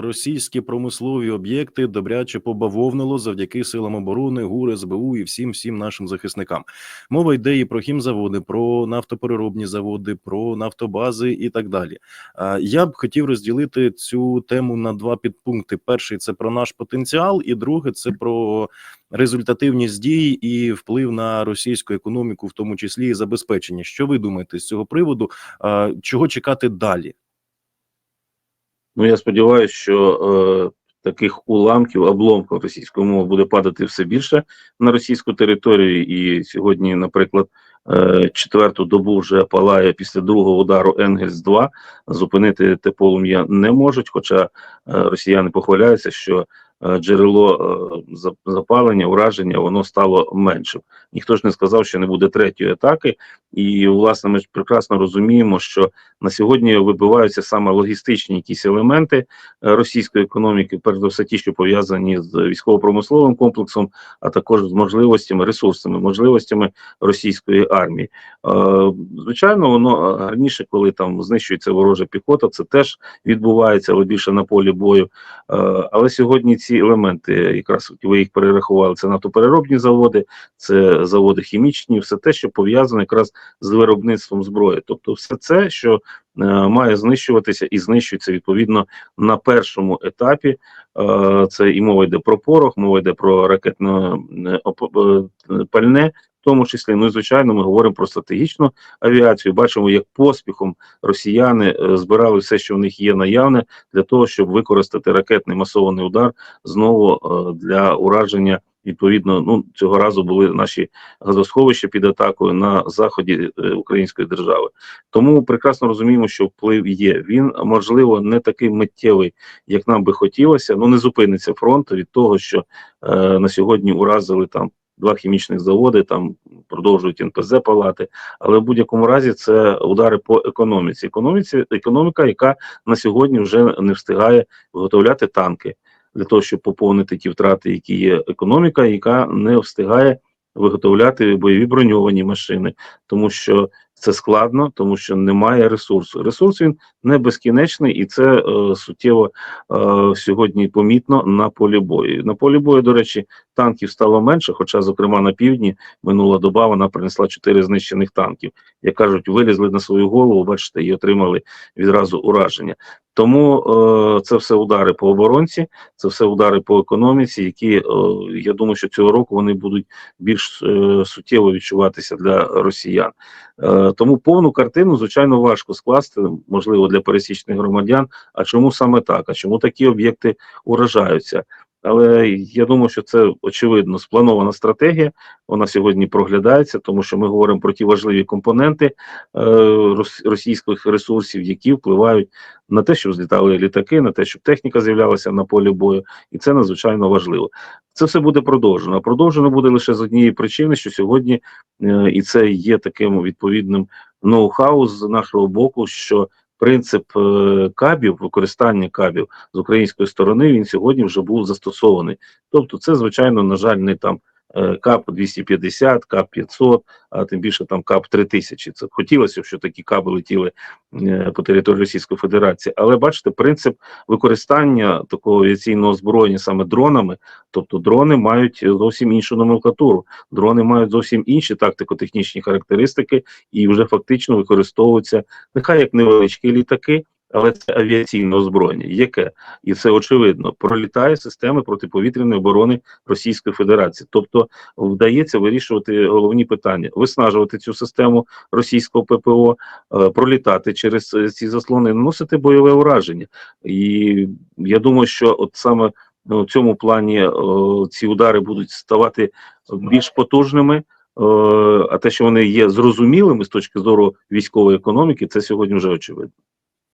російські промислові об'єкти добряче побавовнило завдяки силам оборони, ГУР, СБУ і всім всім нашим захисникам. Мова йде і про хімзаводи, про нафтопереробні заводи, про нафтобази і так далі. Я б хотів розділити цю тему на два підпункти: перший це про наш потенціал, і друге це про результативність дій і вплив на російську економіку, в тому числі і забезпечення. Що ви думаєте з цього приводу? Чого чекати далі? Ну я сподіваюся, що е, таких уламків, обломків російської мови буде падати все більше на російську територію. І сьогодні, наприклад, е, четверту добу вже палає після другого удару Енгельс 2 Зупинити те полум'я не можуть. Хоча е, росіяни похваляються, що джерело е, запалення, ураження, воно стало меншим. Ніхто ж не сказав, що не буде третьої атаки. І власне ми ж прекрасно розуміємо, що на сьогодні вибиваються саме логістичні якісь елементи е, російської економіки, перш за все ті, що пов'язані з військово-промисловим комплексом, а також з можливостями, ресурсами, можливостями російської армії. Е, Звичайно, воно е, раніше, коли там знищується ворожа піхота, це теж відбувається, але більше на полі бою. Е, Але сьогодні ці елементи, якраз ви їх перерахували, це нафтопереробні заводи, це заводи хімічні, все те, що пов'язане якраз з виробництвом зброї. Тобто, все це, що е, має знищуватися і знищується відповідно на першому етапі. Е, це і мова йде про порох, мова йде про ракетне е, пальне. Тому числі, ну і звичайно, ми говоримо про стратегічну авіацію. Бачимо, як поспіхом росіяни е, збирали все, що в них є наявне, для того, щоб використати ракетний масований удар знову е, для ураження. Відповідно, ну цього разу були наші газосховища під атакою на заході е, української держави. Тому прекрасно розуміємо, що вплив є. Він можливо не такий миттєвий, як нам би хотілося. Ну не зупиниться фронт від того, що е, на сьогодні уразили там два хімічних заводи, там продовжують НПЗ палати. Але в будь-якому разі це удари по економіці. Економіці економіка, яка на сьогодні вже не встигає виготовляти танки для того, щоб поповнити ті втрати, які є економіка, яка не встигає виготовляти бойові броньовані машини, тому що це складно, тому що немає ресурсу. Ресурс він не безкінечний, і це е, суттєво е, сьогодні помітно на полі бою. На полі бою, до речі, танків стало менше. Хоча, зокрема, на півдні минула доба вона принесла чотири знищених танків. Як кажуть, вилізли на свою голову, бачите, і отримали відразу ураження. Тому е, це все удари по оборонці, це все удари по економіці, які е, я думаю, що цього року вони будуть більш е, суттєво відчуватися для росіян. Е, тому повну картину, звичайно, важко скласти, можливо, для пересічних громадян. А чому саме так? А чому такі об'єкти уражаються? Але я думаю, що це очевидно спланована стратегія. Вона сьогодні проглядається, тому що ми говоримо про ті важливі компоненти е, російських ресурсів, які впливають на те, щоб злітали літаки, на те, щоб техніка з'являлася на полі бою, і це надзвичайно важливо. Це все буде продовжено. А продовжено буде лише з однієї причини, що сьогодні е, і це є таким відповідним ноу-хау з нашого боку, що принцип е, кабів, використання кабів з української сторони, він сьогодні вже був застосований. Тобто, це звичайно, на жаль, не там. Е, КАП 250, КАП 500, а тим більше там КАП 3000. Це хотілося б, щоб такі каби летіли е, по території Російської Федерації. Але бачите, принцип використання такого авіаційного озброєння саме дронами, тобто дрони мають зовсім іншу номенклатуру, дрони мають зовсім інші тактико-технічні характеристики і вже фактично використовуються нехай як невеличкі літаки. Але це авіаційне озброєння, яке і це очевидно пролітає системи протиповітряної оборони Російської Федерації. Тобто вдається вирішувати головні питання: виснажувати цю систему російського ППО, е, пролітати через е, ці заслони, наносити бойове ураження. І я думаю, що от саме ну, в цьому плані е, ці удари будуть ставати більш потужними. А те, що вони є зрозумілими з точки зору військової економіки, це сьогодні вже очевидно.